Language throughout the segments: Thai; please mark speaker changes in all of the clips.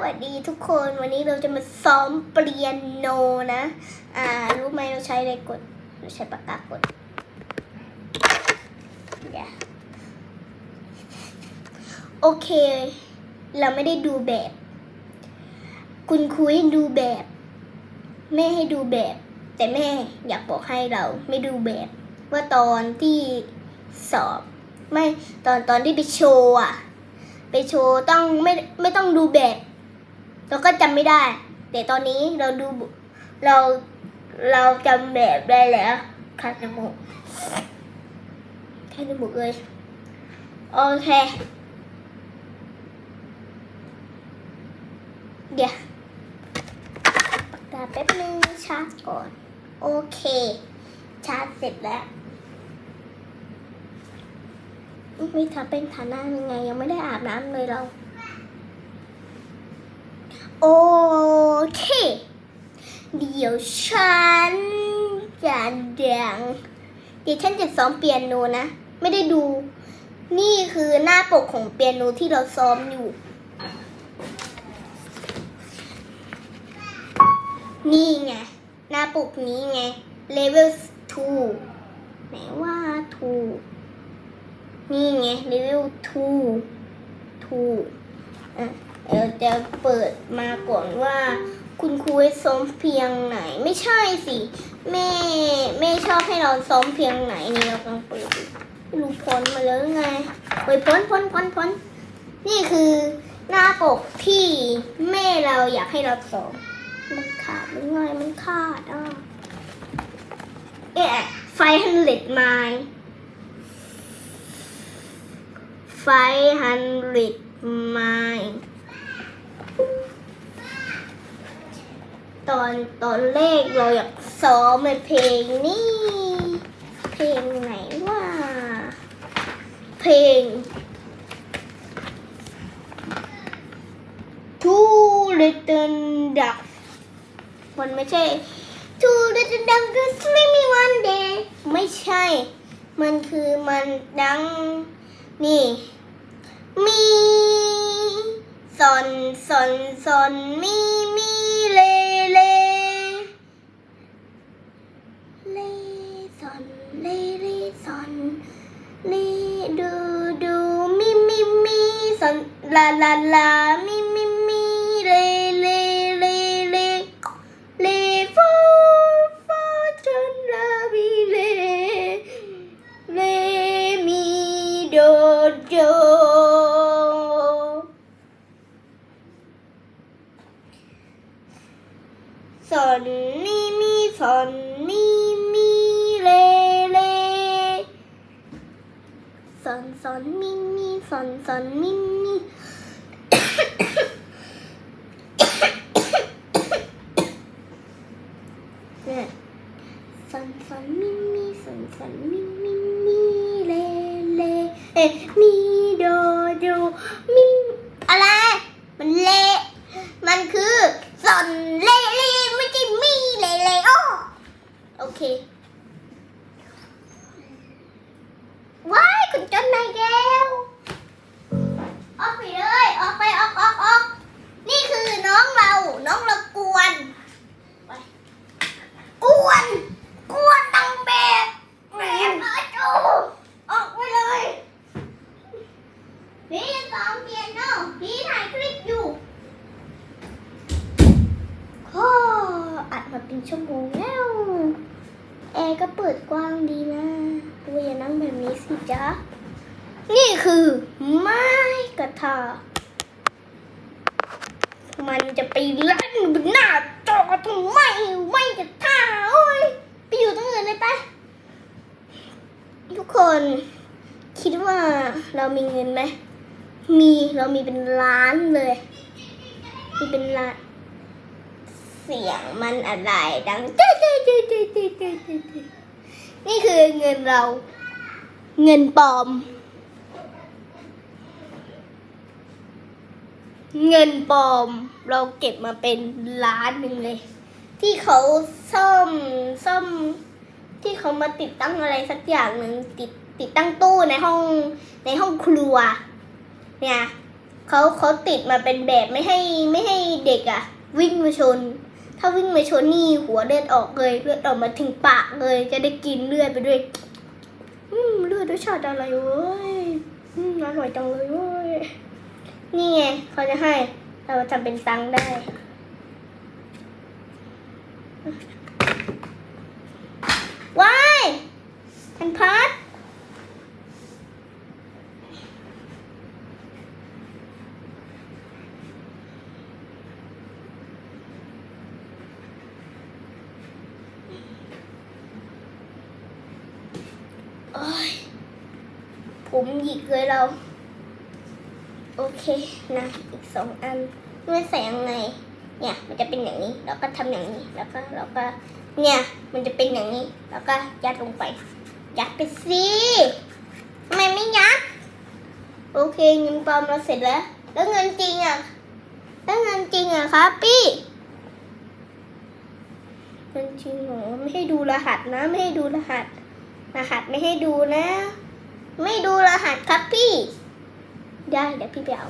Speaker 1: วัสดีทุกคนวันนี้เราจะมาซ้อมเปียโนนะ อ่า รู้ไหมเราใช้อะไรกดเราใช้ปากกากดเดี๋ยโอเค เราไม่ได้ดูแบบ คุณครูให้ดูแบบ แม่ให้ดูแบบ แต่แม่อยากบอกให้เราไม่ดูแบบ ว่าตอนที่สอบ ไม่ตอนตอนที่ไปโชว์อะไปโชว์ต้องไม่ไม่ต้องดูแบบ เราก็จำไม่ได้ แต่ตอนนี้เราดูเราเราจำแบบได้แล้วคัดจมูกคัดจมูกเลยโอเคเดี๋ยวปากกาแป๊บนึงชาร์จก่อน โอเค ชาร์จเสร็จแล้วไม่ทาเป็นทาน้ายังไง ยังไม่ได้อาบน้ำเลยเรา โอเค เดี๋ยวฉันจะเดียงเดี๋ยวฉันจะซ้อมเปียโนนะ ไม่ได้ดู นี่คือหน้าปกของเปียโนที่เราซ้อมอยู่ นี่ไง หน้าปกนี้ไง level 2ไหนว่า 2 นี่ไง level 2 2อะ เดี๋ยวจะเปิดมาก่อนว่า คุณครูให้ซ้อมเพียงไหน ไม่ใช่สิแม่แม่ชอบให้เราซ้อมเพียงไหนนี่เรากำลังเปิดรูพ้นมาแล้วไงเปิดพ้นพ้นพ้นพ้นนี่คือหน้าปกที่แม่เราอยากให้เราซ้อมมันขาดหรือไงมันขาดอะเอ๊ะไฟฮันเลดไมไฟฮันเลดไม ตอนตอนแรกเราอยากซ้อมในเพลงนี้เพลงไหนว่าเพลง Two Little ducks มันไม่ใช่ Two Little Duck just make me one day ไม่ใช่ มันคือมันดังนี่ มีซอนซอนซอนมีมีเลเ la la la mi കണ്ണിൻ മിന്നിലേ മി นี่คือไม้กระทา มันจะไปลั่นบนหน้าจอทำไมไม่กระทาโอ้ยไปอยู่ตรงอื่นเลยไป ทุกคนคิดว่าเรามีเงินไหม มีเรามีเป็นล้านเลย มีเป็นล้าน เสียงมันอะไรดังจ๊จ๊จ๊จ๊จ๊จ๊นี่คือเงินเรา เงินปลอม เงินปลอมเราเก็บมาเป็นล้านหนึ่งเลย ที่เขาซ่อมซ่อม ที่เขามาติดตั้งอะไรสักอย่างหนึ่งติดติดตั้งตู้ในห้องในห้องครัว เนี่ยเขาเขาติดมาเป็นแบบไม่ให้ไม่ให้เด็กอะวิ่งมาชน ถ้าวิ่งมาชนนี่หัวเลือดออกเลยเลือดออกมาถึงปากเลย จะได้กินเลือดไปด้วยอืมเลือดรสชาติอะไรเว้ยอืมอร่อยจังเลยเว้ย นี่ไงเขาจะให้ เราทำเป็นตังค์ได้ ว้ายทันพัดผมหยิกเลยเรา อเคนะอีกสองอันมันใส่ยังไง เนี่ยมันจะเป็นอย่างนี้ แล้วก็ทำอย่างนี้แล้วก็แล้วก็ เนี่ยมันจะเป็นอย่างนี้ แล้วก็ยัดลงไป ยัดไปสิทำไมไม่ยัด โอเคเงินปลอมเราเสร็จแล้ว แล้วเงินจริงอะแล้วเงินจริงอะครับพี่เงินจริงหรอไม่ให้ดูรหัสนะ ไม่ให้ดูรหัส รหัสไม่ให้ดูนะ ไม่ดูรหัสครับพี่ ได้เดี๋ยวพี่ไปเอา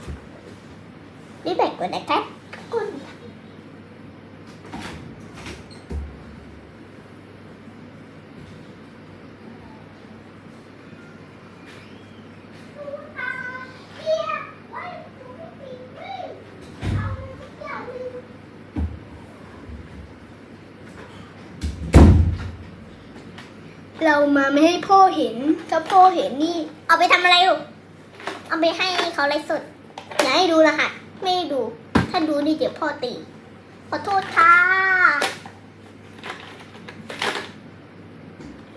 Speaker 1: รีบแบ่งก่อนนะครับคุณเรามาไม่ให้พ่อเห็น ถ้าพ่อเห็นนี่ เอาไปทำอะไรลูก เอาไปให้เขาไลฟ์สดอย่าให้ดูรหัสไม่ดู ถ้าดูนี่เดี๋ยวพ่อตี ขอโทษค่ะ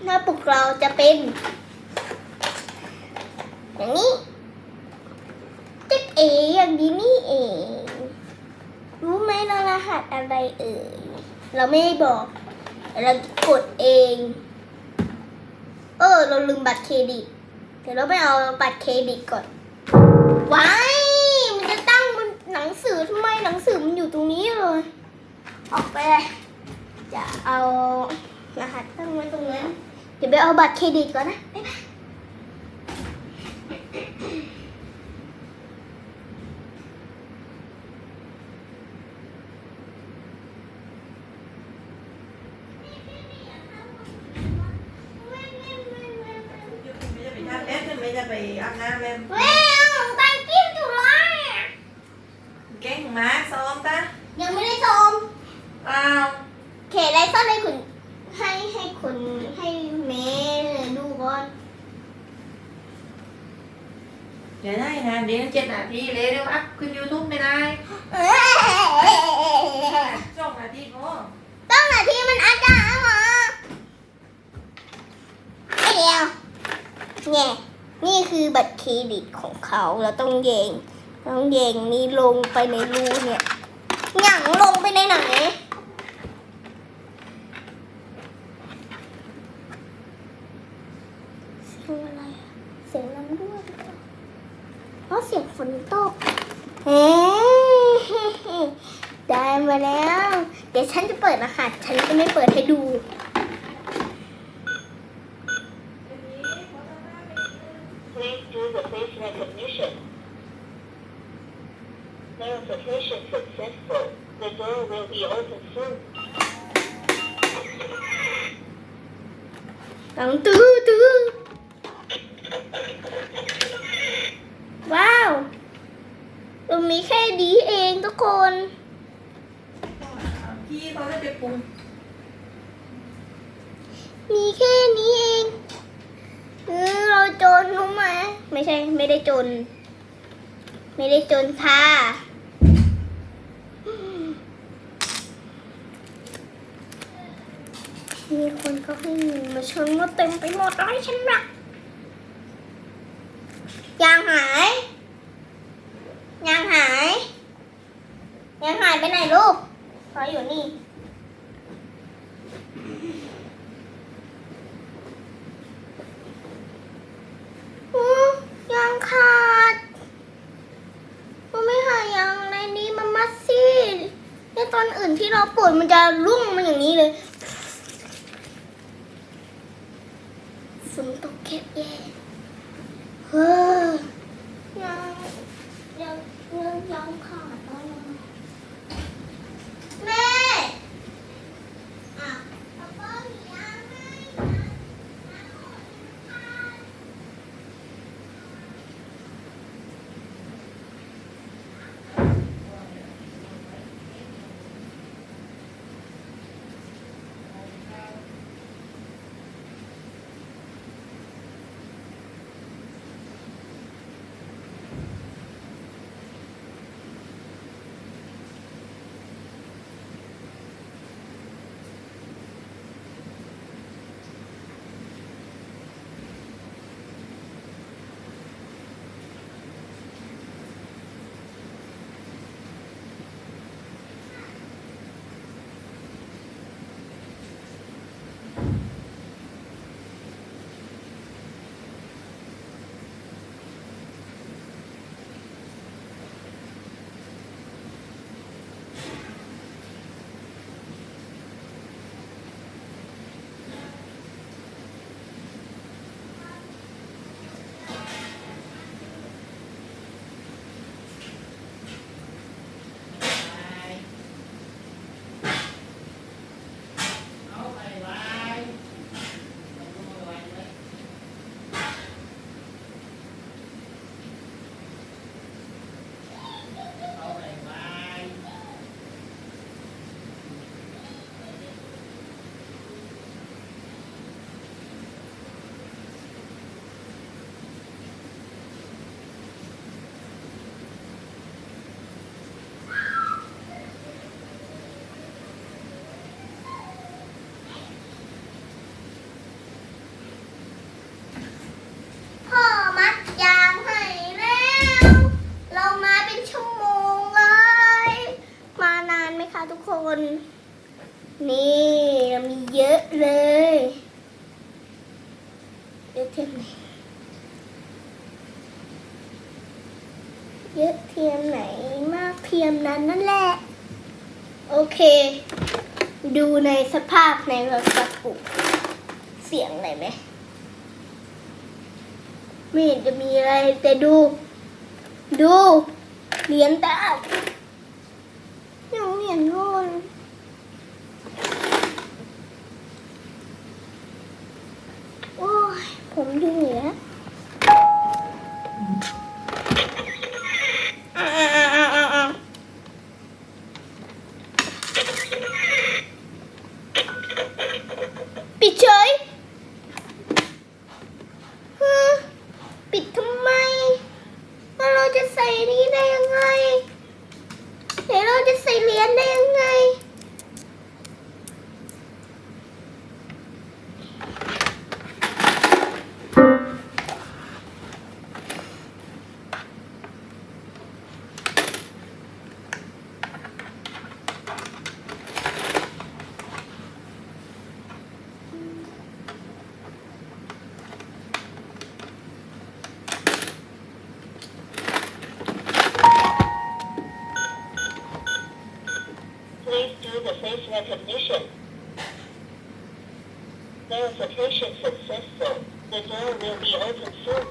Speaker 1: หน้าปกเราจะเป็น อย่างนี้จิ๊บเออย่างนี้นี่เอง รู้ไหมเรารหัสอะไรเอ่ย เราไม่บอก เรากดเอง เออ เราลืมบัตรเครดิต เดี๋ยวเราไปเอาบัตรเครดิตก่อน ว้ายมันจะตั้งบนหนังสือทำไมหนังสือมันอยู่ตรงนี้เลย ออกไปเลย จะเอารหัสตั้งไว้ตรงนั้นเดี๋ยวไปเอาบัตรเครดิตก่อนนะ
Speaker 2: ไม่จะไปทำแม่ไม่จะไปอาบน้ำแม่
Speaker 1: เว้ยเอาหนูตังกิ้วอยู่เลย
Speaker 2: เก่งมากซ้อมตา
Speaker 1: ยังไม่ได้ชม
Speaker 2: อ้าว
Speaker 1: เขตไรซ่อนให้คุณให้ให้คุณให้เมย์ดูก่อน
Speaker 2: เดี๋ยวได้นะเดี๋ยวเจ็ดนาทีเลยเดี๋ยวอัพขึ้นยูทูบไม่ได้สองนาทีก็
Speaker 1: ต้องหนาที่มันอาจารย์มาเดียวเนี่ยนี่คือบัตรเครดิตของเขาเราต้องแยงต้องแยงนี้ลงไปในรูเนี่ยหยั่งลงไปในไหนเสียงอะไรเสียงน้ำรั่วหรือ เปล่าเพราะเสียงฝนตกเฮ้ได้มาแล้ว เดี๋ยวฉันจะเปิดรหัสฉันจะไม่เปิดให้ดู
Speaker 3: Please do the face recognition. Verification successful. The door will be open soon.
Speaker 1: ตังตื้อตื้อว้าวเรามีแค่ดีเองทุ กคน
Speaker 2: พี่เขาจะไปปรุง
Speaker 1: มีแค่นี้เองเออเราจนรู้ไหมไม่ใช่ไม่ได้จน ไม่ได้จนค่ะมีคนเขาให้เงินมาชนว่าเต็มไปหมดเลยฉันรักยางหายยางหายยางหายไปไหนลูกเขาอยู่นี่ อืมยางขาดมันไม่หายยางในนี้มันมัดสิใน ตอนอื่นที่เราปวดมันจะรุ่งมาอย่างนี้เลยฝนตกแคบแย่เฮ้อ นี่เรามีเยอะเลยเยอะเทียมไหนเยอะเทียมไหนมากเทียมนั้นนั่นแหละ โอเค ดูในสภาพในรถกระปุกเสียงอะไรไหมไม่เห็นจะมีอะไรแต่ดู ดูเหรียญตายังเหรียญโน่นโอ้ย ผมดึงเหรียญอ่าอ่าอ่าอ่าอ่าปิดเฉยฮะปิดทำไม แล้วเราจะใส่นี้ได้ยังไงเดี๋ยว เราจะใส่เหรียนได้ยังไง
Speaker 3: do the face recognition. Verification successful. The door will be open soon.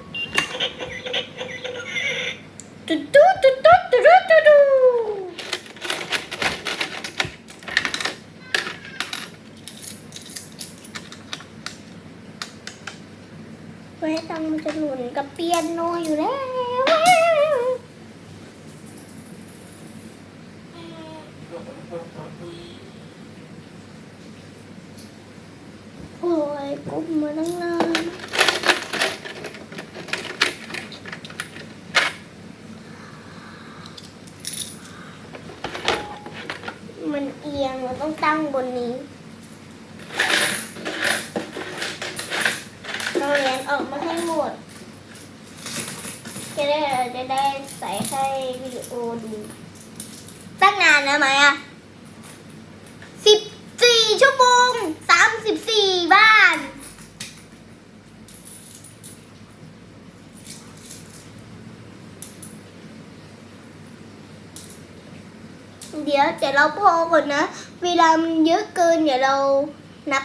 Speaker 1: ตุ๊ดตุ๊ดตุ๊ดตุ๊ดตุ๊ดตุ๊ดไว้ตังมันจะหลุนกับเปียโนอยู่แล้ว โอ้ย กุมมาตั้งนานมันเอียงเราต้องตั้งบนนี้เราเรียญออกมาให้หมด จะได้จะได้ใส่ให้วิดีโอดู ตั้งนานนะไหมอะสิบสี่ชั่วโมงสามสิบสี่บ้าน เดี๋ยวแต่เราพอก่อนนะ เวลามันเยอะเกินเดี๋ยวเรานับ